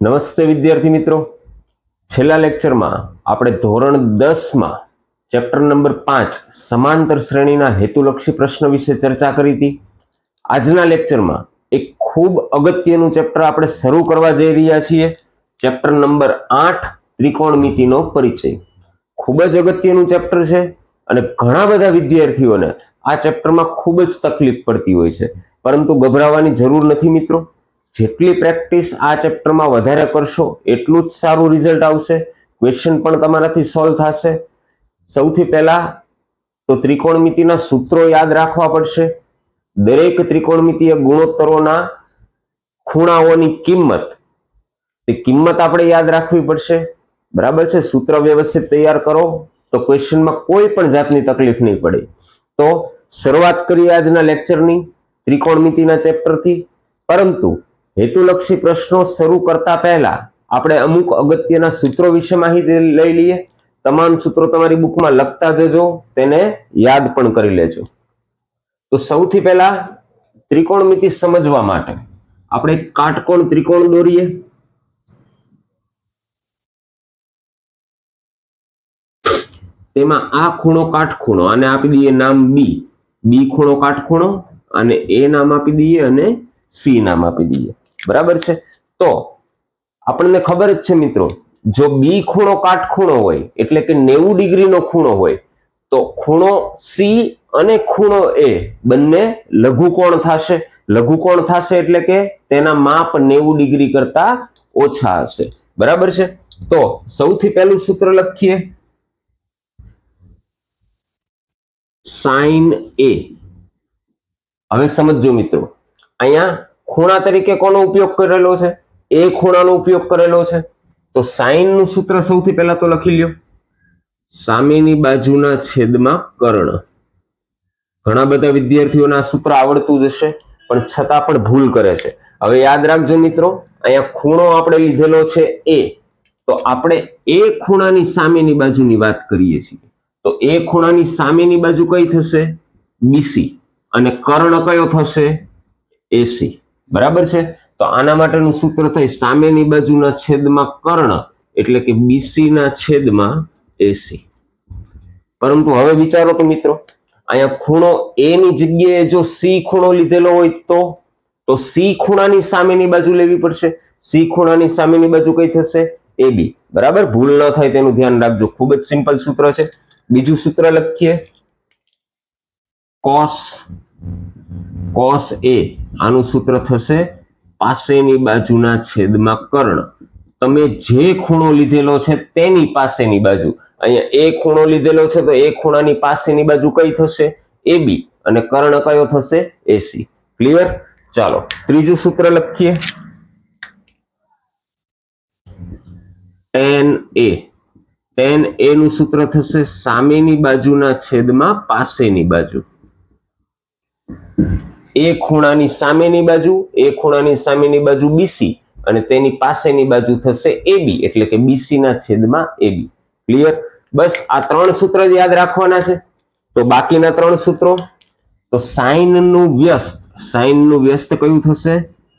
નમસ્તે વિદ્યાર્થી મિત્રો. છેલ્લા લેક્ચરમાં આપણે ધોરણ દસમાં ચેપ્ટર નંબર પાંચ સમાંતર શ્રેણીના હેતુલક્ષી પ્રશ્ન વિશે ચર્ચા કરી હતી. આજના લેક્ચરમાં એક ખૂબ અગત્યનું ચેપ્ટર આપણે શરૂ કરવા જઈ રહ્યા છીએ. ચેપ્ટર નંબર આઠ ત્રિકોણમિતિનો પરિચય. ખૂબ જ અગત્યનું ચેપ્ટર છે અને ઘણા બધા વિદ્યાર્થીઓને આ ચેપ્ટરમાં ખૂબ જ તકલીફ પડતી હોય છે. પરંતુ ગભરાવાની જરૂર નથી મિત્રો. જેટલી પ્રેક્ટિસ આ ચેપ્ટરમાં વધારે કરશો, એટલું જ સારું રિઝલ્ટ આવશે. ક્વેશ્ચન પણ તમારાથી સોલ્વ થશે. સૌથી પહેલા તો ત્રિકોણમિતિના સૂત્રો યાદ રાખવા પડશે. દરેક ત્રિકોણમિતિય ગુણોત્તરોના ખૂણાઓની કિંમત, તે કિંમત આપણે યાદ રાખવી પડશે. બરાબર છે? સૂત્ર વ્યવસ્થિત તૈયાર કરો. તો ક્વેશ્ચનમાં કોઈ પણ જાતની તકલીફ નહીં પડે. તો શરૂઆત કરીએ આજના લેક્ચરની ત્રિકોણમિતિના ચેપ્ટરથી પરંતુ હેતુલક્ષી પ્રશ્નો શરૂ કરતા પહેલા આપણે અમુક અગત્યના સૂત્રો વિશે માહિતી લઈ લઈએ. તમામ સૂત્રો તમારી બુકમાં લખતા જજો, તેને યાદ પણ કરી લેજો. તો સૌથી પહેલા ત્રિકોણમિતિ સમજવા માટે આપણે કાટકોણ ત્રિકોણ દોરીએ. તેમાં આ ખૂણો કાટખૂણો અને આપી દઈએ નામ બી બી ખૂણો કાટખૂણો, અને એ નામ આપી દઈએ અને સી નામ આપી દઈએ. બરાબર છે? તો આપણને ખબર જ છે મિત્રો, જો બી ખૂણો કાટખૂણો હોય, એટલે કે નેવું ડિગ્રીનો ખૂણો હોય, તો ખૂણો સી અને ખૂણો એ બંને લઘુકોણ થશે. લઘુકોણ થશે એટલે કે તેના માપ નેવું ડિગ્રી કરતા ઓછા હશે. બરાબર છે? તો સૌથી પહેલું સૂત્ર લખીએ. સાઈન એ હવે સમજો મિત્રો, અહીંયા ખૂણા તરીકે કોનો ઉપયોગ કરેલો છે? એ ખૂણાનો ઉપયોગ કરેલો છે. તો સાઈનનું સૂત્ર સૌથી પહેલા તો લખી લ્યો. સામેની બાજુના છેદમાં કર્ણ. ઘણા બધા વિદ્યાર્થીઓને આ સૂત્ર આવડતું જ હશે, પણ છતાં પણ ભૂલ કરે છે. હવે યાદ રાખજો મિત્રો, અહીંયા ખૂણો આપણે લીધેલો છે એ. તો આપણે એ ખૂણાની સામેની બાજુની વાત કરીએ છીએ. તો એ ખૂણાની સામેની બાજુ કઈ થશે? બીસી અને કર્ણ કયો થશે? એસી બરાબર છે? તો આના માટેનું સૂત્ર થાય સામેની બાજુના છેદમાં કર્ણ, એટલે કે બીસી ના છેદમાં એસી. પરંતુ હવે વિચારો તો મિત્રો, અહીંયા ખૂણો એ ની જગ્યાએ જો સી ખૂણો લીધેલો હોય તો? તો સી ખૂણાની સામેની બાજુ લેવી પડશે. સી ખૂણાની સામેની બાજુ કઈ થશે? એ બી બરાબર? ભૂલ ન થાય તેનું ધ્યાન રાખજો. ખૂબ જ સિમ્પલ સૂત્ર છે. બીજું સૂત્ર લખીએ. કોસ કોસ એ આનું સૂત્ર થશે? પાસેની બાજુના છેદમાં કર્ણ. તમે જે ખૂણો લીધેલો છે તેની પાસેની બાજુ. અહીંયા એ ખૂણો લીધેલો છે તો એ ખૂણાની પાસેની બાજુ કઈ થશે? એ બી. અને કર્ણ કયો થશે? એસી ક્લિયર ચાલો, ત્રીજું સૂત્ર લખીએ. ટેન એ ટેન એ નું સૂત્ર થશે સામેની બાજુના છેદમાં પાસેની બાજુ. એ ખૂણાની સામેની બાજુ, એ ખૂણાની સામેની બાજુ બીસી અને તેની પાસેની બાજુ થશે એબી એટલે કે બીસી ના છેદમાં એબી ક્લિયર બસ આ ત્રણ સૂત્ર જ યાદ રાખવાના છે. તો બાકીના ત્રણ સૂત્રો? તો સાઇનનું વ્યસ્ત સાઇનનું વ્યસ્ત કયું થશે?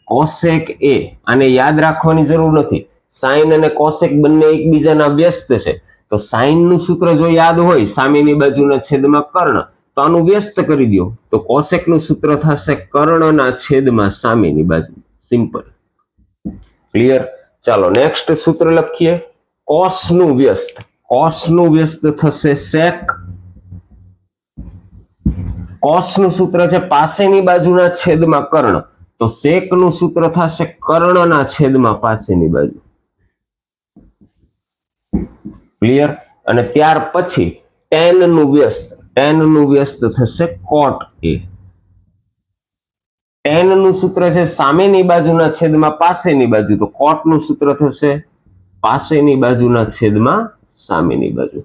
કોસેક એ આને યાદ રાખવાની જરૂર નથી. સાઇન અને કોસેક બંને એકબીજાના વ્યસ્ત છે. તો સાઇનનું સૂત્ર જો યાદ હોય, સામેની બાજુના છેદમાં કર્ણ તો આનું વ્યસ્ત કરી દો તો કોસેકનું સૂત્ર થશે કર્ણના છેદમાં સામેની બાજુ. સિમ્પલ ક્લિયર ચાલો નેક્સ્ટ સૂત્ર લખીએ. કોસનું વ્યસ્ત. કોસનું વ્યસ્ત થશે સેક કોસનું સૂત્ર છે પાસેની બાજુના છેદમાં કર્ણ. તો સેકનું સૂત્ર થશે કર્ણના છેદમાં પાસેની બાજુ. ક્લિયર અને ત્યાર પછી ટેનનું વ્યસ્ત. ટેનનું વ્યસ્ત થશે કોટ એ ટેનનું સૂત્ર છે સામેની બાજુના છેદમાં પાસેની બાજુ. તો કોટનું સૂત્ર થશે પાસેની બાજુના છેદમાં સામેની બાજુ.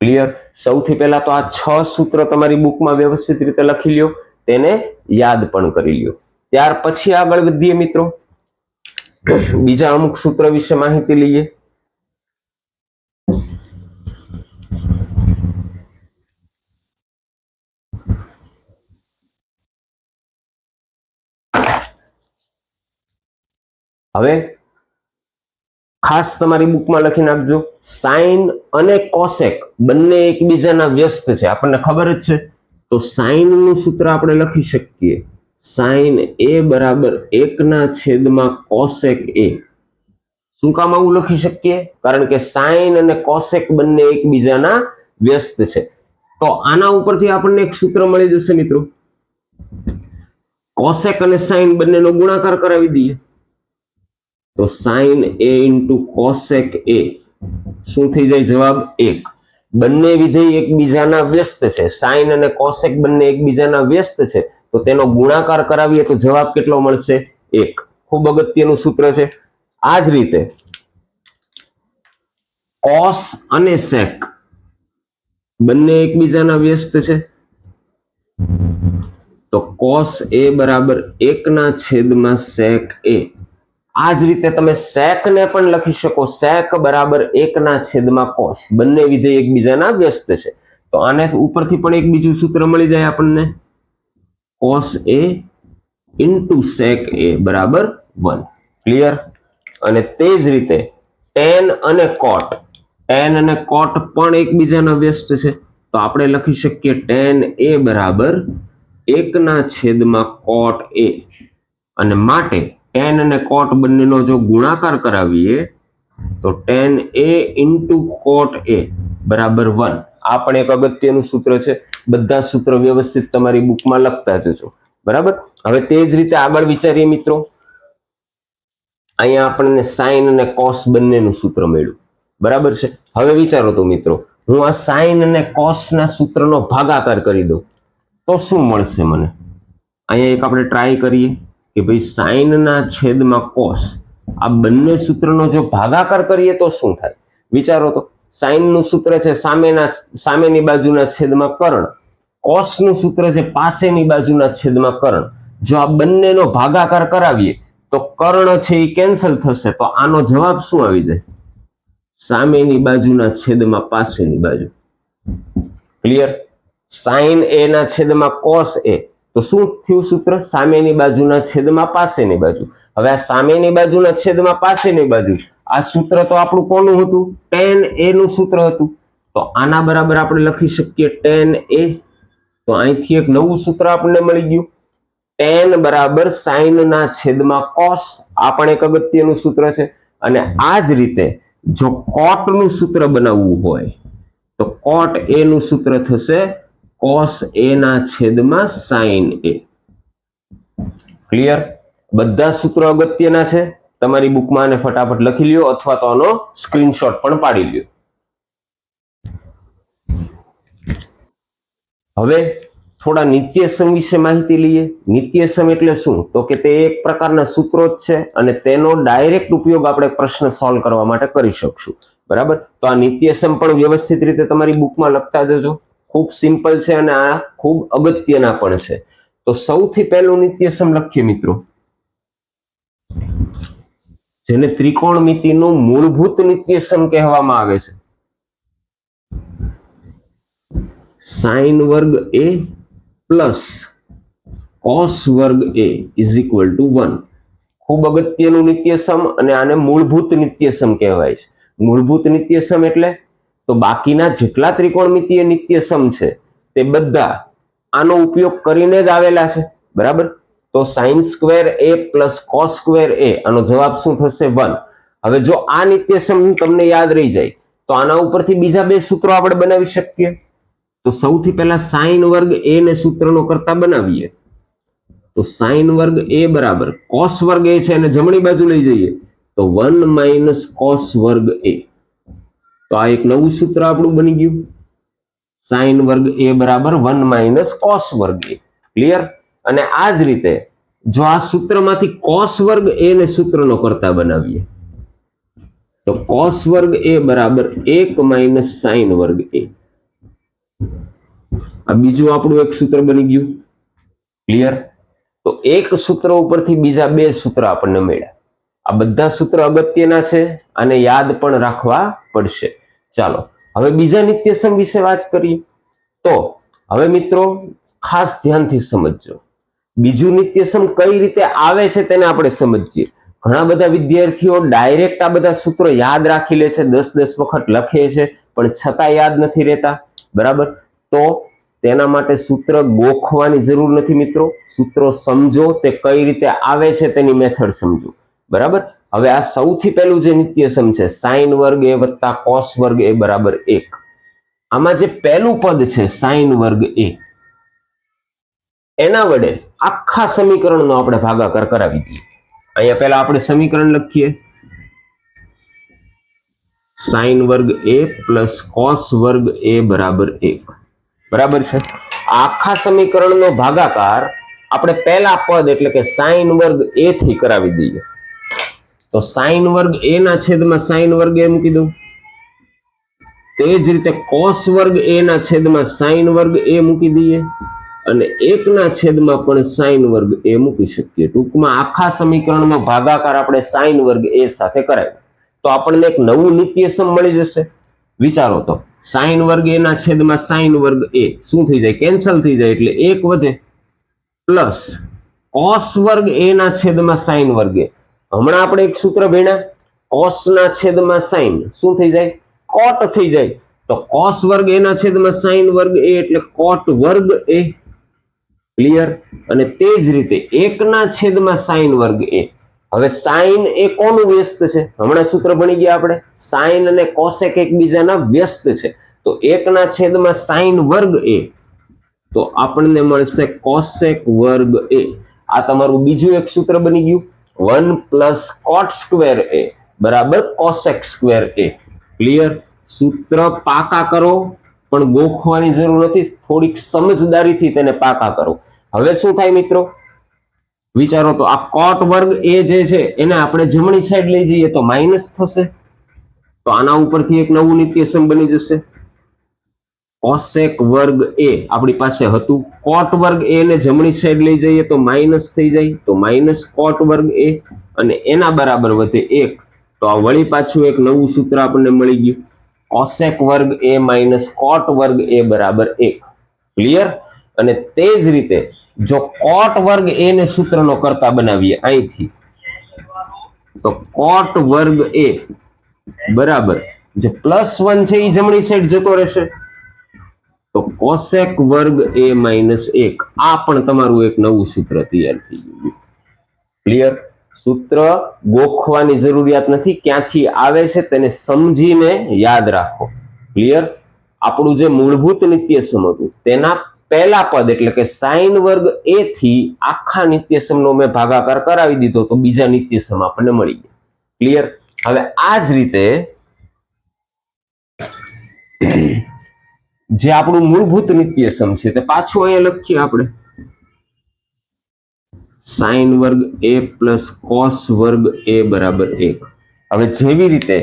ક્લિયર સૌથી પહેલા તો આ છ સૂત્ર તમારી બુકમાં વ્યવસ્થિત રીતે લખી લ્યો, તેને યાદ પણ કરી લ્યો. ત્યાર પછી આગળ વધીએ મિત્રો. બીજા અમુક સૂત્ર વિશે માહિતી લઈએ. હવે ખાસ તમારી બુકમાં લખી નાખજો. સાઇન અને કોસેક બંને એકબીજાના વ્યસ્ત છે. આપણને ખબર જ છે. તો સાઈનનું સૂત્ર આપણે લખી શકીએ. સાઇન એ બરાબર એકના છેદમાં કોસેક એ શું કામ આવું લખી શકીએ? કારણ કે સાઇન અને કોસેક બંને એકબીજાના વ્યસ્ત છે. તો આના ઉપરથી આપણને એક સૂત્ર મળી જશે મિત્રો. કોસેક અને સાઇન બંનેનો ગુણાકાર કરાવી દઈએ. તો sine A into cosec A શું થઈ જાય જવાબ? એક. બંને વિધેય એકબીજાના વ્યસ્ત છે. સાઇન અને કોસેક બંને એકબીજાના વ્યસ્ત છે. તો તેનો ગુણાકાર કરાવીએ તો જવાબ કેટલો મળશે? એક. ખૂબ અગત્યનું સૂત્ર છે. આ જ રીતે કોસ અને સેક બંને એકબીજાના વ્યસ્ત છે. તો કોસ એ બરાબર એકના છેદમાં સેક એ આ જ રીતે તમે સેક ને પણ લખી શકો. સેક બરાબર એકના છેદમાં કોસ બંને વિધેય એકબીજાના વ્યસ્ત છે. તો આને ઉપરથી પણ એક બીજું સૂત્ર મળી જાય આપણને. કોસ એ ઇન્ટુ સેક એ બરાબર વન ક્લિયર અને તે જ રીતે ટેન અને કોટ ટેન અને કોટ પણ એકબીજાના વ્યસ્ત છે. તો આપણે લખી શકીએ ટેન એ બરાબર એકના છેદમાં કોટ એ અને માટે ટેન અને કોટ બંનેનો જો ગુણાકાર કરાવીએ, તો ટેન એ ઇન્ટુ કોટ એ બરાબર વન આ પણ એક અગત્યનું સૂત્ર છે. બધા સૂત્ર વ્યવસ્થિત તમારી બુકમાં લખતા જજો. બરાબર? હવે તે જ રીતે આગળ વિચારીએ મિત્રો. અહીંયા આપણને સાઇન અને કોસ બંનેનું સૂત્ર મળ્યું. બરાબર છે? હવે વિચારો તો મિત્રો, હું આ સાઇન અને કોસના સૂત્રનો ભાગાકાર કરી દઉં. તો શું મળશે મને? અહીંયા એક આપણે ટ્રાય કરીએ. કે ભાઈ સાઇનના છેદમાં કોસ, આ બંને સૂત્રનો જો ભાગાકાર કરીએ તો શું થાય? વિચારો તો સાઇનનું સૂત્ર છે સામેના સામેની બાજુના છેદમાં કર્ણ, કોસનું સૂત્ર છે પાસેની બાજુના છેદમાં કર્ણ. જો આ બંનેનો ભાગાકાર કરાવીએ, તો કર્ણ છે એ કેન્સલ થશે, તો આનો જવાબ શું આવી જાય? સામેની બાજુના છેદમાં પાસેની બાજુ. ક્લિયર? સાઇન એ ના છેદમાં કોસ એ તો શું થયું સૂત્ર? સામેની બાજુના છેદમાં પાસેની બાજુ. હવે આ સામેની બાજુના છેદમાં પાસેની બાજુ. આ સૂત્ર તો આપણું કોનું હતું? ટેન એ નું સૂત્ર હતું. તો આના બરાબર આપણે લખી શકીએ ટેન એ તો અહીંથી એક નવું સૂત્ર આપણને મળી ગયું. ટેન બરાબર સાઇન ના છેદમાં કોસ આ પણ એક અગત્યનું સૂત્ર છે. અને આ જ રીતે જો કોટનું સૂત્ર બનાવવું હોય, તો કોટ એ નું સૂત્ર થશે કોસ એ ના છેદમાં સાઈન એ ક્લિયર બધા સૂત્રો અગત્યના છે. તમારી બુકમાં આને ફટાફટ લખી લ્યો અથવા તો આનો સ્ક્રીનશોટ પણ પાડી લ્યો. હવે થોડા નિત્યસમ વિશે માહિતી લઈએ. નિત્યસમ એટલે શું? તો કે તે એક પ્રકારના સૂત્રો જ છે અને તેનો ડાયરેક્ટ ઉપયોગ આપણે પ્રશ્ન સોલ્વ કરવા માટે કરી શકશું. બરાબર? તો આ નિત્યસમ પણ વ્યવસ્થિત રીતે તમારી બુકમાં લખતા જજો. ખૂબ સિમ્પલ છે અને આ ખૂબ અગત્યના પણ છે. તો સૌથી પહેલું નિત્યસમ લખીએ મિત્રો. જેને ત્રિકોણમિતિનું મૂળભૂત નિત્યસમ કહેવામાં આવે છે. સાઇન વર્ગ એ પ્લસ કોસ વર્ગ A is equal to one. ખૂબ અગત્યનું નિત્યસમ અને આને મૂળભૂત નિત્યસમ કહેવાય છે. મૂળભૂત નિત્યસમ એટલે તો બાકીના જેટલા ત્રિકોણમિતિય નિત્યસમ છે તે બધા આનો ઉપયોગ કરીને જ આવેલા છે. બરાબર? તો sine square A plus cos square A આનો જવાબ શું થશે? વન હવે જો આ નિત્યસમ તમને યાદ રહી જાય, તો આના ઉપરથી બીજા બે સૂત્રો આપણે બનાવી શકીએ. તો સૌથી પહેલા સાઇન વર્ગ એ ને સૂત્રનો કરતા બનાવીએ. તો સાઇન વર્ગ એ બરાબર કોસ વર્ગ એ છે, અને જમણી બાજુ લઈ જઈએ. તો વન માઇનસ કોસ વર્ગ એ તો આ એક નવું સૂત્ર આપણું બની ગયું. સાઇન વર્ગ એ બરાબર વન માઇનસ કોસ વર્ગ એ. ક્લિયર અને આ જ રીતે જો આ સૂત્રમાંથી કોસ વર્ગ એ ને સૂત્રનો કરતા બનાવીએ, તો કોસ વર્ગ એ બરાબર એક માઇનસ સાઇન વર્ગ એ. આ બીજું આપણું એક સૂત્ર બની ગયું. ક્લિયર તો એક સૂત્ર ઉપરથી બીજા બે સૂત્ર આપણને મળ્યા. આ બધા સૂત્ર અગત્યના છે અને યાદ પણ રાખવા પડશે. ચાલો, હવે બીજા નિત્યસમ વિશે વાત કરીએ. તો, હવે મિત્રો, ખાસ ધ્યાનથી સમજજો. બીજું નિત્યસમ કઈ રીતે આવે છે તેને આપણે સમજીએ. ઘણા બધા વિદ્યાર્થીઓ ડાયરેક્ટ આ બધા સૂત્રો યાદ રાખી લે છે, દસ દસ વખત લખે છે, પણ છતાં યાદ નથી રહેતા. બરાબર? તો, તેના માટે સૂત્ર ગોખવાની જરૂર નથી મિત્રો. સૂત્રો સમજો, તે કઈ રીતે આવે છે તેની મેથડ સમજો. બરાબર? હવે આ સૌથી પહેલું જે નિત્યસમ છે, સાઈન વર્ગ એ વત્તા કોસ વર્ગ એ બરાબર એક. આમાં જે પહેલું પદ છે, સાઈન વર્ગ એ, એના વડે આખા સમીકરણનો આપણે ભાગાકાર કરાવી દઈએ. અહીંયા પહેલા આપણે સમીકરણ લખીએ. સાઈન વર્ગ એ પ્લસ કોસ વર્ગ એ બરાબર એક. બરાબર છે? આખા સમીકરણનો ભાગાકાર આપણે પહેલા પદ એટલે કે સાઈન વર્ગ એ થી કરાવી દઈએ. તો સાઈન વર્ગ એ ના છેદમાં સાઈન વર્ગ એ મૂકી દઉં તે જ રીતે કોસ વર્ગ એ ના છેદમાં સાઈન વર્ગ એ મૂકી દઈએ અને એકના છેદમાં પણ સાઈન વર્ગ એ મૂકી શકીએ. ટૂંકમાં આખા સમીકરણનો ભાગાકાર આપણે સાઈન વર્ગ એ સાથે કરાય. તો આપણને એક નવું નિત્યસમ મળી જશે. વિચારો તો, સાઈન વર્ગ એ ના છેદમાં સાઈન વર્ગ એ શું થઈ જાય? કેન્સલ થઈ જાય એટલે એક વધે. પ્લસ કોસ વર્ગ એ ના છેદમાં સાઈન વર્ગ એ. હમણાં આપણે એક સૂત્ર ભણ્યા. કોસ ના છેદમાં સાઈન. શું થઈ જાય? કોટ થઈ જાય. તો કોસ વર્ગ એના છેદમાં સાઈન વર્ગ એ એટલે કોટ વર્ગ એ. ક્લિયર અને તે જ રીતે એકના છેદમાં સાઈન વર્ગ એ. હવે સાઈન એ કોનું વ્યસ્ત છે? હમણાં સૂત્ર ભણી ગયા આપણે. સાઈન અને કોસેક એકબીજાના વ્યસ્ત છે. તો એકના છેદમાં સાઈન વર્ગ એ. તો આપણને મળશે કોસેક વર્ગ એ. આ તમારું બીજું એક સૂત્ર બની ગયું. One plus cot square A. બરાબર? કોસેક સ્ક્વેર એ. ક્લિયર સૂત્ર પાકા કરો. પણ ગોખવાની જરૂર નથી. થોડીક સમજદારીથી તેને પાકા કરો. હવે શું થાય મિત્રો? વિચારો તો આ કોટ વર્ગ એ જે છે, એને આપણે જમણી સાઈડ લઈ જઈએ તો માઇનસ થશે. તો આના ઉપરથી એક નવું નિત્યસમ બની જશે. કોસેક વર્ગ એ આપણી પાસે હતું. કોટ વર્ગ એ ને જમણી સાઈડ લઈ જઈએ તો માઇનસ થઈ જાય. તો માઇનસ કોટ વર્ગ એ અને એના બરાબર વધે એક. તો આ વળી પાછું એક નવું સૂત્ર આપણને મળી ગયું. ઓસેક વર્ગ એ માઇનસ કોટ વર્ગ એ બરાબર એક. ક્લિયર અને તે જ રીતે જો કોટ વર્ગ એ ને સૂત્રનો કરતા બનાવીએ અહીંથી, તો કોટ વર્ગ એ બરાબર જે પ્લસ વન છે એ જમણી સાઈડ જતો રહેશે. તો કોસેક વર્ગ એ માઇનસ એક. આ પણ તમારું એક નવું સૂત્ર તૈયાર થઈ ગયું. ક્લિયર સૂત્ર ગોખવાની જરૂરિયાત નથી. ક્યાંથી આવે છે તેને સમજીને યાદ રાખો. ક્લિયર આપણું જે મૂળભૂત નિત્યસમ હતું, તેના પહેલા પદ એટલે કે સાઈન વર્ગ એ થી આખા નિત્યસમનો મેં ભાગાકાર કરાવી દીધો તો બીજા નિત્યસમ આપણને મળી ગયા. ક્લિયર હવે આ જ રીતે જે આપણું મૂળભૂત નિત્યસમ છે તે પાછું અહીંયા લખીએ આપણે. સાઈન વર્ગ એ પ્લસ કોસ વર્ગ એ બરાબર એક. હવે જેવી રીતે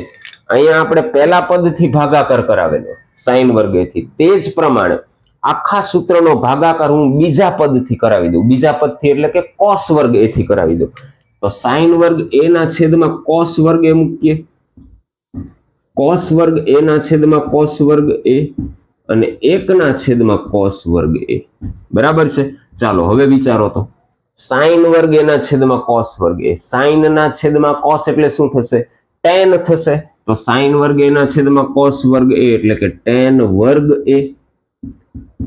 અહીંયા આપણે પહેલા પદથી ભાગાકાર કરાવેલો, સાઈન વર્ગથી તે જ પ્રમાણે આખા સૂત્રનો ભાગાકાર હું બીજા પદથી કરાવી દઉં. બીજા પદથી એટલે કે કોસ વર્ગ એથી કરાવી દઉં. તો સાઈન વર્ગ એ ના છેદમાં કોસ વર્ગ એ મૂકીએ. કોસ વર્ગ એ ના છેદમાં કોસ વર્ગ એ અને એકના છેદમાં કોસ વર્ગ એ. બરાબર છે? ચાલો, હવે વિચારો તો. સાઈન વર્ગ એના છેદમાં કોસ વર્ગ એ. સાઈન ના છેદમાં કોસ એટલે શું થશે? ટેન થશે. તો સાઈન વર્ગ એના છેદમાં કોસ વર્ગ એ એટલે કે ટેન વર્ગ એ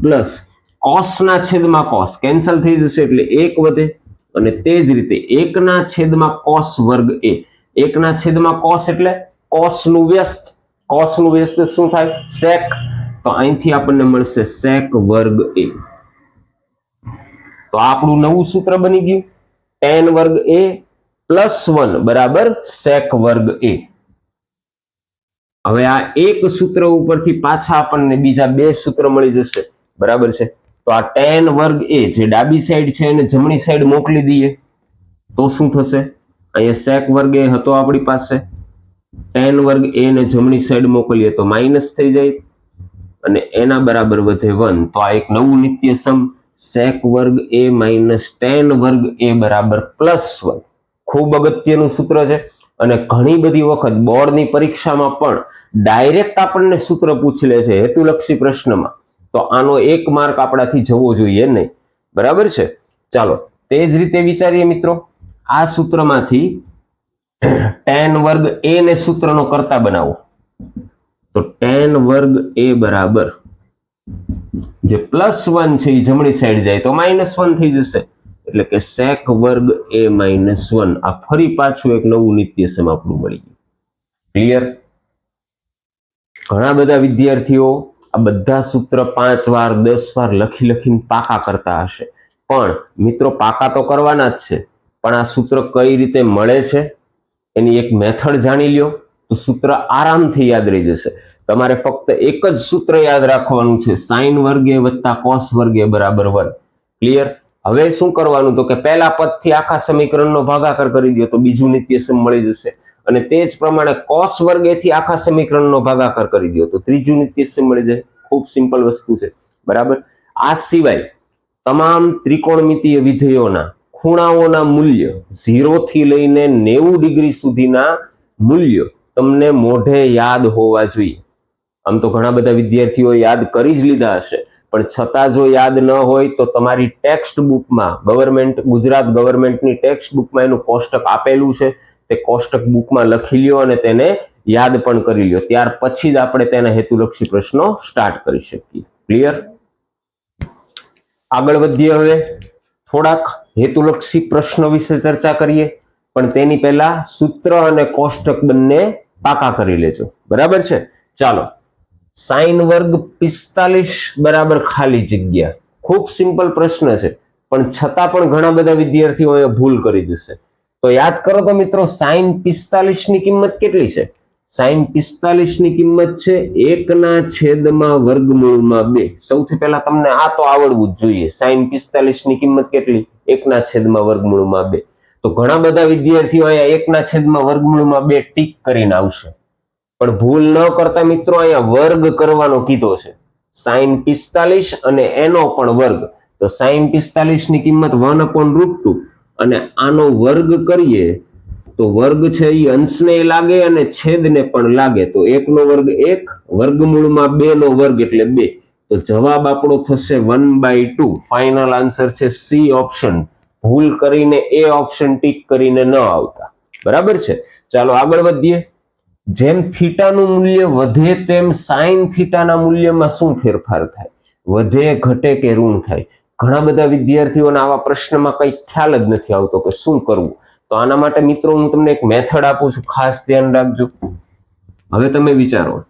પ્લસ કોસના છેદમાં કોસ કેન્સલ થઈ જશે એટલે એક વધે. અને તે જ રીતે એકના છેદમાં કોસ વર્ગ એ. એકના છેદમાં કોસ એટલે કોસનું વ્યસ્ત કોસનું વ્યસ્ત શું થાય? સેક તો અહીંથી આપણને મળશે સેક વર્ગ એ તો આપણું નવું સૂત્ર બની ગયું. ટેન વર્ગ એ પ્લસ વન બરાબર સેક વર્ગ એ હવે આ એક સૂત્ર ઉપરથી પાછા આપણને બીજા બે સૂત્ર મળી જશે. બરાબર છે? તો આ ટેન વર્ગ એ જે ડાબી સાઈડ છે એને જમણી સાઈડ મોકલી દઈએ. તો શું થશે? અહીંયા સેક વર્ગ એ હતો આપણી પાસે. ટેન વર્ગ એ ને જમણી સાઈડ મોકલીએ તો માઇનસ થઈ જાય. અને એના બરાબર વધે વન. તો આ એક નવું નિત્યસમ સેક વર્ગ એ માઇનસ ટેન વર્ગ એ બરાબર પ્લસ વન ખૂબ અગત્યનું સૂત્ર છે. અને ઘણી બધી વખત બોર્ડની પરીક્ષામાં પણ ડાયરેક્ટ આપણને સૂત્ર પૂછી લે છે હેતુલક્ષી પ્રશ્નમાં. તો આનો એક માર્ક આપણાથી જવો જોઈએ નહીં. બરાબર છે? ચાલો, તે જ રીતે વિચારીએ મિત્રો. આ સૂત્રમાંથી ટેન વર્ગ એ ને સૂત્રનો કરતા બનાવો. તો ટેન વર્ગ એ બરાબર. જે પ્લસ વન છે, એ જમણી સાઈડ જાય તો માઇનસ વન થઈ જશે. એટલે કે સેક વર્ગ એ માઇનસ વન આ ફરી પાછું એક નવું નિત્યસમ આપણું મળી ગયું. ક્લિયર ઘણા બધા વિદ્યાર્થીઓ આ બધા સૂત્ર પાંચ વાર, દસ વાર લખી લખીને પાકા કરતા હશે. પણ મિત્રો, પાકા તો કરવાના જ છે. પણ આ સૂત્ર કઈ રીતે મળે છે? એની એક મેથડ જાણી લ્યો. તો સૂત્ર આરામથી યાદ રહી જશે. તમારે ફક્ત એક જ સૂત્ર યાદ રાખવાનું છે, સાઈન વર્ગે વત્તા કોસ વર્ગે બરાબર વન. ક્લિયર હવે શું કરવાનું? તો કે પહેલા પદથી આખા સમીકરણનો ભાગાકાર કરી દો, તો બીજું નિત્યસમ મળી જશે. અને તે જ પ્રમાણે કોસ વર્ગેથી આખા સમીકરણનો ભાગાકાર કરી દો, તો ત્રીજું નિત્યસમ મળી જાય. ખૂબ સિમ્પલ વસ્તુ છે. બરાબર? આ સિવાય તમામ ત્રિકોણમિતીય વિધેયોના ખૂણાઓના મૂલ્ય ઝીરોથી લઈને નેવું ડિગ્રી સુધીના મૂલ્યો તમને મોઢે યાદ હોવા જોઈએ. આમ તો ઘણા બધા વિદ્યાર્થીઓ યાદ કરી જ લીધા હશે. પણ છતાં જો યાદ ન હોય તો તમારી ટેક્સ્ટ બુકમાં ગવર્મેન્ટ, ગુજરાત ગવર્મેન્ટની ટેક્સ્ટ બુકમાં એનું કોષ્ટક આપેલું છે. તે કોષ્ટક બુકમાં લખી લ્યો અને તેને યાદ પણ કરી લ્યો. ત્યાર પછી જ આપણે તેના હેતુલક્ષી પ્રશ્નો સ્ટાર્ટ કરી શકીએ. ક્લિયર આગળ વધીએ હવે. થોડાક હેતુલક્ષી પ્રશ્નો વિશે ચર્ચા કરીએ. પણ તેની પહેલા સૂત્ર અને કોષ્ટક બંને પાકા કરી લેજો. બરાબર છે? ચાલો. સાઈન વર્ગ પિસ્તાલીસ બરાબર ખાલી જગ્યા. ખૂબ સિમ્પલ પ્રશ્ન છે. પણ છતાં પણ ઘણા બધા વિદ્યાર્થીઓએ ભૂલ કરી જશે. તો યાદ કરો તો મિત્રો, સાઈન પિસ્તાલીસની કિંમત કેટલી છે? સાઈન પિસ્તાલીસની કિંમત છે એકના છેદમાં વર્ગમૂળમાં બે. સૌથી પહેલા તમને આ તો આવડવું જ જોઈએ. સાઈન પિસ્તાલીસની કિંમત કેટલી? એકના છેદમાં વર્ગમૂળમાં બે. તો ઘણા બધા વિદ્યાર્થીઓ અહીંયા એકના છેદમાં વર્ગમૂળમાં બે ટીક કરીને આવશે. પણ ભૂલ ન કરતા મિત્રો અહીંયા વર્ગ કરવાનો કીધો છે. સાઈન પિસ્તાલીસ અને એનો પણ વર્ગ. તો સાઈન પિસ્તાલીસની કિંમત વન અપોન રૂટ ટુ અને આનો વર્ગ કરીએ તો વર્ગ છે એ અંશને લાગે અને છેદને પણ લાગે. તો એકનો વર્ગ એક, વર્ગમૂળમાં બે નો વર્ગ એટલે બે. તો જવાબ આપણો થશે one by two. Final answer છે સી ઓપ્શન ભૂલ કરીને એ ઓપ્શન ટીક કરીને ન આવતા. બરાબર છે? ચાલો આગળ વધીએ. જેમ થીટાનું મૂલ્ય વધે તેમ સાઈન થીટાના મૂલ્યમાં શું ફેરફાર થાય? વધે, ઘટે કે ઋણ થાય? ઘણા બધા વિદ્યાર્થીઓને આવા પ્રશ્નમાં કંઈ ખ્યાલ જ નથી આવતો કે શું કરવું. તો આના માટે મિત્રો હું તમને એક મેથડ આપું છું. ખાસ ધ્યાન રાખજો. હવે તમે વિચારો.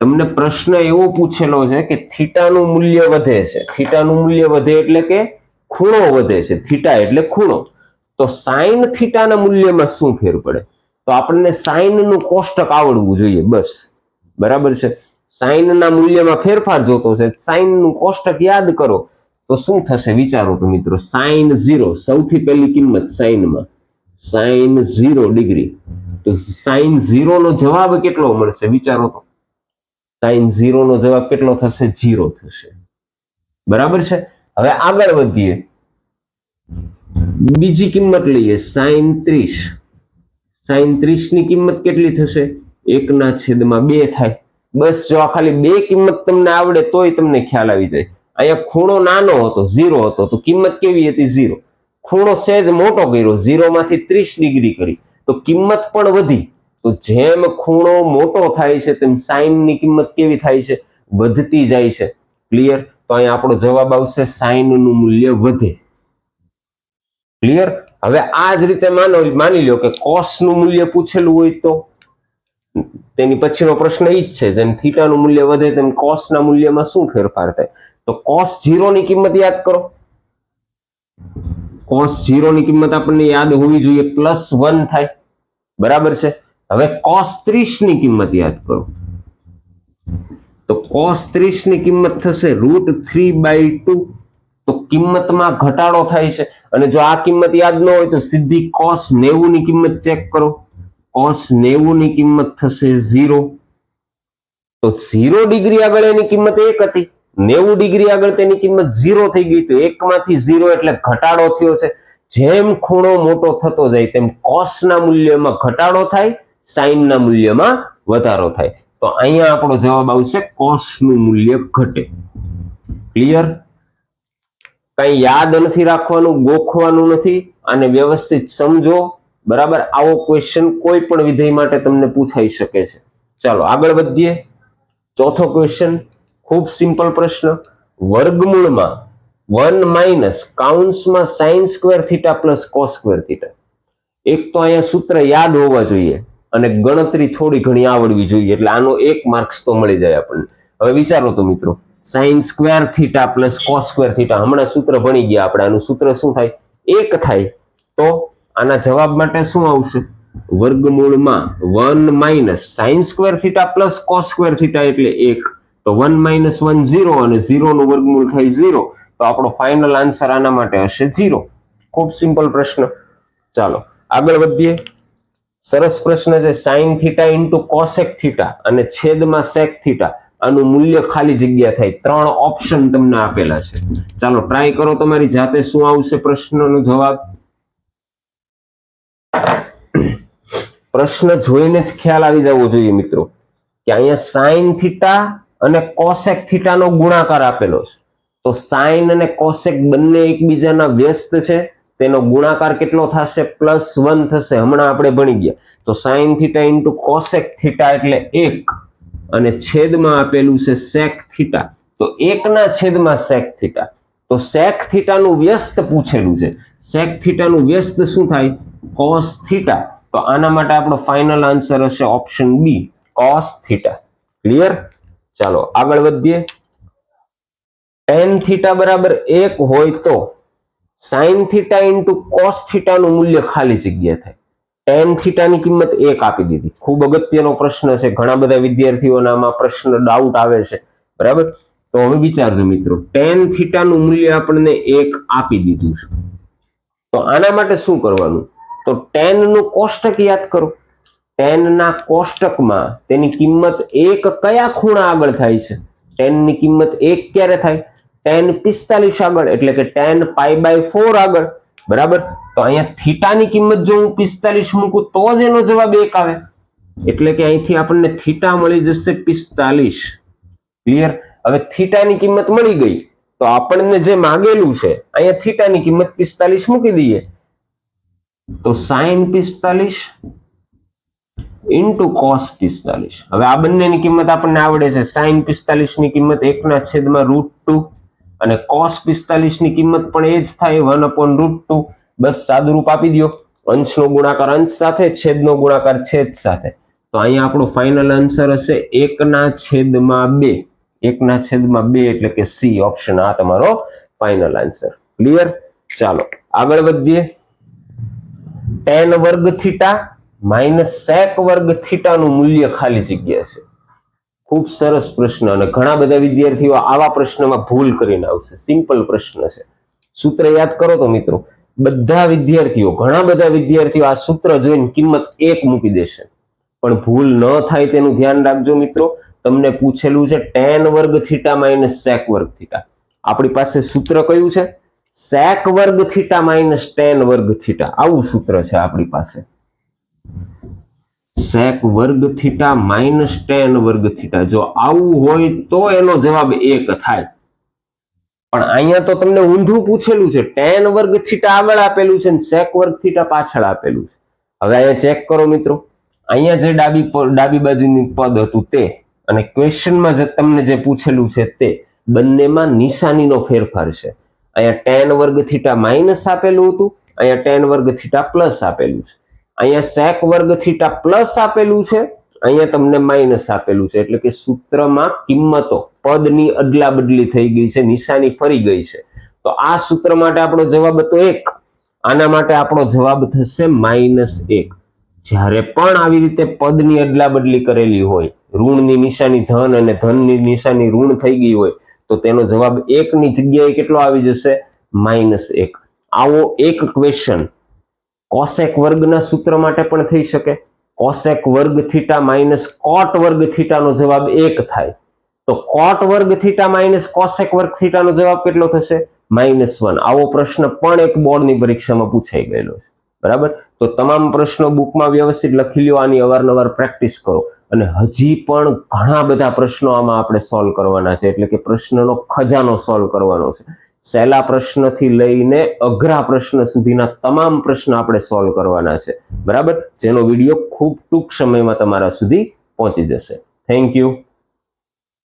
તમને પ્રશ્ન એવો પૂછેલો છે કે થીટાનું મૂલ્ય વધે છે. થીટાનું મૂલ્ય વધે એટલે કે ખૂણો વધે છે થીટા એટલે ખૂણો. તો સાઈન થીટાના મૂલ્યમાં શું ફેર પડે? તો આપણને સાઈનનું કોષ્ટક આવડવું જોઈએ, બસ. બરાબર છે? સાઈનના મૂલ્યમાં ફેરફાર જોતો છે સાઈનનું કોષ્ટક યાદ કરો. તો શું થશે વિચારો તો મિત્રો સાઈન ઝીરો સૌથી પહેલી કિંમત સાઈનમાં સાઈન ઝીરો ડિગ્રી. તો સાઈન ઝીરોનો જવાબ કેટલો મળશે વિચારો તો? સાઈન ઝીરોનો જવાબ કેટલો થશે? ઝીરો થશે. બરાબર છે? હવે આગળ વધીએ. બીજી કિંમત લઈએ સાઈન ત્રીસ સાઈન ત્રીસની કિંમત કેટલી થશે? એકના છેદમાં બે થાય. બસ જો આ ખાલી બે કિંમત તમને આવડે તોય તમને ખ્યાલ આવી જાય. અહીંયા ખૂણો નાનો હતો, ઝીરો હતો, તો કિંમત કેવી હતી? ઝીરો. ખૂણો સહેજ મોટો કર્યો, ઝીરોમાંથી ત્રીસ ડિગ્રી કરી. તો કિંમત પણ વધી. તો જેમ ખૂણો મોટો થાય છે, તેમ સાઈનની કિંમત કેવી થાય છે? વધતી જાય છે. ક્લિયર? તો અહીંયા આપણો જવાબ આવશે સાઈનનું મૂલ્ય વધે. ક્લિયર હવે આ જ રીતે માનો, માની લો કે કોસનું મૂલ્ય પૂછેલું હોય તો તેની પછીનો પ્રશ્ન ઈ જ છે, જેમ થીટાનું મૂલ્ય વધે તેમ કોસના મૂલ્યમાં શું ફેરફાર થાય? તો કોસ ઝીરોની કિંમત યાદ કરો. કોસ ઝીરોની કિંમત આપણને યાદ હોવી જોઈએ પ્લસ વન થાય. બરાબર છે? હવે કોસ ત્રીસની કિંમત યાદ કરો. તો કોસ ત્રીસની કિંમત થશે રૂટ થ્રી બાય ટુ. તો કિંમતમાં ઘટાડો થાય છે. અને જો આ કિંમત યાદ ન હોય તો સીધી કોસ નેવું ની કિંમત ચેક કરો. કોસ નેવું ની કિંમત થશે ઝીરો. તો ઝીરો ડિગ્રી આગળ એની કિંમત એક હતી. નેવું ડિગ્રી આગળ તેની કિંમત ઝીરો થઈ ગઈ. તો એકમાંથી ઝીરો એટલે ઘટાડો થયો છે. જેમ ખૂણો મોટો થતો જાય તેમ કોસના મૂલ્યમાં ઘટાડો થાય સાઇનના મૂલ્યમાં વધારો થાય. તો અહીંયા આપણો જવાબ આવશે કોસનું મૂલ્ય ઘટે. ક્લિયર કઈ યાદ નથી રાખવાનું, ગોખવાનું નથી અને વ્યવસ્થિત સમજો. બરાબર? આવો ક્વેશ્ચન કોઈ પણ વિધેય માટે તમને પૂછાઈ શકે છે. ચાલો, આગળ વધીએ. ચોથો ક્વેશ્ચન ખૂબ સિમ્પલ પ્રશ્ન. વર્ગમૂળમાં one minus કાઉન્સમાં sine square theta plus cos square theta. એક તો અહીંયા સૂત્ર યાદ હોવા જોઈએ. અને ગણતરી થોડી ઘણી આવડવી જોઈએ, એટલે આનો એક માર્ક્સ તો મળી જાય આપણને. હવે વિચારો તો મિત્રો sine square theta plus cos square theta હમણાં સૂત્ર ભણી ગયા આપણે, આનું સૂત્ર શું થાય? એક થાય. તો આના જવાબ માટે શું આવશે? વર્ગમૂળમાં one minus sine square theta plus cos square theta એટલે એક. તો વન માઇનસ વન ઝીરો અને ઝીરો નું વર્ગમૂળ થાય ઝીરો તો આપણો ફાઇનલ આન્સર આના માટે હશે ઝીરો ખૂબ સિમ્પલ પ્રશ્ન. ચાલો, આગળ વધીએ. સરસ પ્રશ્ન છે sine theta into cosec theta અને છેદમાં સેક થીટા આનું મૂલ્ય ખાલી જગ્યા થાય. ત્રણ ઓપ્શન તમને આપેલા છે. ચાલો ટ્રાય કરો તમારી જાતે શું આવશે પ્રશ્નનો જવાબ. પ્રશ્ન જોઈને જ ખ્યાલ આવી જવો જોઈએ મિત્રો, કે અહીંયા સાઇન થીટા અને કોસેક થીટાનો ગુણાકાર આપેલો છે. તો સાઇન અને કોસેક બંને એકબીજાના વ્યસ્ત છે. તેનો ગુણાકાર કેટલો થશે? પ્લસ વન થશે. હમણાં આપણે ભણી ગયા. તો sine theta into cosec theta એટલે એક. અને છેદમાં આપેલું છે સેક થીટા. તો એકના છેદમાં સેક થીટા. તો સેક થીટાનું વ્યસ્ત પૂછેલું છે. સેક થીટાનું વ્યસ્ત શું થાય? Cos theta. તો આના માટે આપણો ફાઇનલ આન્સર હશે option B cos theta. Clear ચાલો આગળ વધીએ. ટેન થીટા બરાબર એક હોય તો સાઇન થીટા ઇન્ટુ કોસ થીટાનું મૂલ્ય ખાલી જગ્યા થાય. ટેન થીટાની કિંમત એક આપી દીધી. ખૂબ અગત્યનો પ્રશ્ન છે. ઘણા બધા વિદ્યાર્થીઓના પ્રશ્ન ડાઉટ આવે છે. બરાબર? તો હવે વિચારજો મિત્રો. ટેન થીટાનું મૂલ્ય આપણને એક આપી દીધું છે. તો આના માટે શું કરવાનું? તો ટેનનું કોષ્ટક યાદ કરો. ટેન ના કોષ્ટકમાં તેની કિંમત એક કયા ખૂણા આગળ થાય છે? ટેનની કિંમત એક ક્યારે થાય? ટેન પિસ્તાલીસ આગળ, એટલે કે ટેન પાઈ બાય ફોર આગળ. બરાબર? તો અહીંયા થીટાની કિંમત જો હું પિસ્તાલીસ મૂકું, તો જ એનો જવાબ એક આવે. એટલે કે અહીંથી આપણને થીટા મળી જશે પિસ્તાલીસ. ક્લિયર હવે થીટાની કિંમત મળી ગઈ. તો આપણને જે માગેલું છે, અહીંયા થીટાની કિંમત પિસ્તાલીસ મૂકી દઈએ. તો સાઈન પિસ્તાલીસ ઇન્ટુ કોસ પિસ્તાલીસ. હવે આ બંનેની કિંમત આપણને આવડે છે. સાઈન પિસ્તાલીસની કિંમત એકના છેદમાં રૂટ ટુ અને કોસ પિસ્તાલીસની કિંમત પણ એ જ થાય વન અપોન રૂટ ટુ બસ સાદુરૂપ આપી દો અંશનો ગુણાકાર અંશ સાથે, છેદનો ગુણાકાર છેદ સાથે. તો અહીંયા આપણો ફાઇનલ આન્સર હશે એકના છેદમાં બે. એકના છેદમાં બે એટલે કે સી ઓપ્શન આ તમારો ફાઇનલ આન્સર ક્લિયર ચાલો, આગળ વધીએ. ટેન વર્ગ થીટા માઇનસ સેક વર્ગ થીટાનું મૂલ્ય ખાલી જગ્યા છે. ખૂબ સરસ પ્રશ્ન અને ઘણા બધા વિદ્યાર્થીઓ આવા પ્રશ્નમાં ભૂલ કરીને આવશે. સિમ્પલ પ્રશ્ન છે. સૂત્ર યાદ કરો તો મિત્રો, બધા વિદ્યાર્થીઓ, ઘણા બધા વિદ્યાર્થીઓ આ સૂત્ર જોઈને કિંમત એક મૂકી દેશે. પણ ભૂલ ન થાય તેનું ધ્યાન રાખજો મિત્રો. તમને પૂછેલું છે ટેન વર્ગ થીટા માઇનસ સેક વર્ગ થીટા આપણી પાસે સૂત્ર કયું છે? સેક વર્ગ થીટા માઇનસ ટેન વર્ગ થીટા આવું સૂત્ર છે આપણી પાસે. સેક વર્ગ થીટા માઇનસ ટેન વર્ગ થીટા જો આવું હોય તો એનો જવાબ એક થાય. પણ અહીંયા તો તમને ઊંધું પૂછેલું છે. ટેન વર્ગ થીટા આગળ આપેલું છે ને સેક વર્ગ થીટા પાછળ આપેલું છે. હવે અહીંયા ચેક કરો મિત્રો. અહીંયા જે ડાબી ડાબી બાજુની પદ હતું તે અને ક્વેશ્ચનમાં જે તમને જે પૂછેલું છે તે બંનેમાં નિશાનીનો ફેરફાર છે. અહીંયા ટેન વર્ગ થીટા માઇનસ આપેલું હતું. અહીંયા ટેન વર્ગ થીટા પ્લસ આપેલું છે. અહીંયા સેક વર્ગ થીટા પ્લસ આપેલું છે, અહીંયા તમને માઇનસ આપેલું છે. એટલે કે સૂત્રમાં કિંમતો, પદની અદલા બદલી થઈ ગઈ છે, નિશાની ફરી ગઈ છે. તો આ સૂત્ર માટે આપણો જવાબ હતો એક. આના માટે આપણો જવાબ થશે માઇનસ એક. જ્યારે પણ આવી રીતે પદની અદલા બદલી કરેલી હોય, ઋણની નિશાની ધન અને ધનની નિશાની ઋણ થઈ ગઈ હોય, તો તેનો જવાબ એકની જગ્યાએ કેટલો આવી જશે? માઇનસ એક. આવો એક ક્વેશ્ચન કોસેક વર્ગના સૂત્ર માટે પણ થઈ શકે. કોસેક વર્ગ થીટા માઇનસ કોટ વર્ગ થીટાનો જવાબ એક થાય. તો કોટ વર્ગ થીટા માઇનસ કોસેક વર્ગ થીટાનો જવાબ કેટલો થશે? Minus one. આવો પ્રશ્ન પણ એક બોર્ડની પરીક્ષામાં પૂછાઈ ગયેલો છે. બરાબર? તો તમામ પ્રશ્નો બુકમાં વ્યવસ્થિત લખી લ્યો, આની અવારનવાર પ્રેક્ટિસ કરો. અને હજી પણ ઘણા બધા પ્રશ્નો આમાં આપણે સોલ્વ કરવાના છે. એટલે કે પ્રશ્નનો ખજાનો સોલ્વ કરવાનો છે. સહેલા પ્રશ્નથી લઈને અઘરા પ્રશ્ન સુધીના તમામ પ્રશ્ન આપણે સોલ્વ કરવાના છે. બરાબર? જેનો વીડિયો ખૂબ ટૂંક સમયમાં તમારા સુધી પહોંચી જશે. Thank you